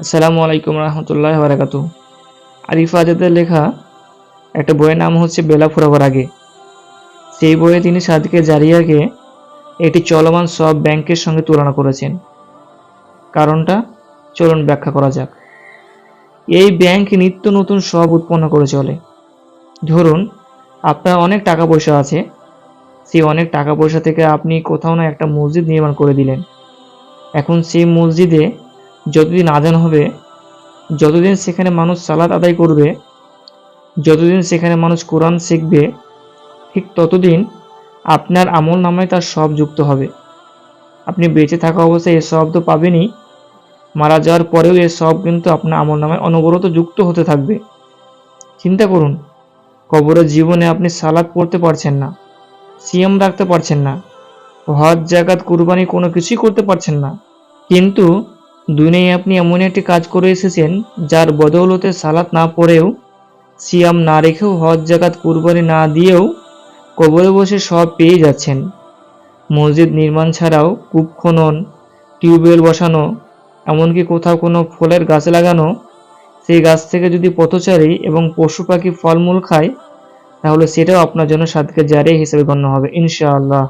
আসসালামু আলাইকুম রহমতুল্লাহ বারাকাতু আরিফা আজাদের লেখা একটা বইয়ের নাম হচ্ছে বেলা ফুরাবার আগে। সেই বইয়ে তিনি সাদকে জারিয়াকে এটি চলমান সব ব্যাংকের সঙ্গে তুলনা করেছেন। কারণটা চলুন ব্যাখ্যা করা যাক। এই ব্যাংক নিত্য নতুন সব উৎপন্ন করে চলে। ধরুন, আপনার অনেক টাকা পয়সা আছে। সেই অনেক টাকা পয়সা থেকে আপনি কোথাও না একটা মসজিদ নির্মাণ করে দিলেন। এখন সেই মসজিদে যতদিন আজান হবে, যতদিন সেখানে মানুষ সালাদ আদায় করবে, যতদিন সেখানে মানুষ কোরআন শিখবে, ঠিক ততদিন আপনার আমল নামায় তার সব যুক্ত হবে। আপনি বেঁচে থাকা অবস্থায় এ তো পাবেনই, মারা যাওয়ার পরেও এ সব কিন্তু আপনার আমল নামায় অনবরত যুক্ত হতে থাকবে। চিন্তা করুন, কবরের জীবনে আপনি সালাদ পড়তে পারছেন না সিএম রাখতে পারছেন না, হজ জাগাত কুরবানি কোনো কিছুই করতে পারছেন না। কিন্তু দুনিয়ায় আপনি এমন একটি কাজ করে এসেছেন যার বদৌলতে সালাত না পড়েও, সিয়াম না রেখেও হজ জাকাত কুরবানি না দিয়েও কবরে বসে সব পেয়ে যাচ্ছেন। মসজিদ নির্মাণ ছাড়াও কূপ খনন, টিউবওয়েল বসানো, এমনকি কোথাও কোনো ফলের গাছ লাগানো, সেই গাছ থেকে যদি পথচারী এবং পশু পাখি ফলমূল খায়, তাহলে সেটাও আপনার জন্য সাদকে জারিয়া হিসেবে গণ্য হবে, ইনশাআল্লাহ।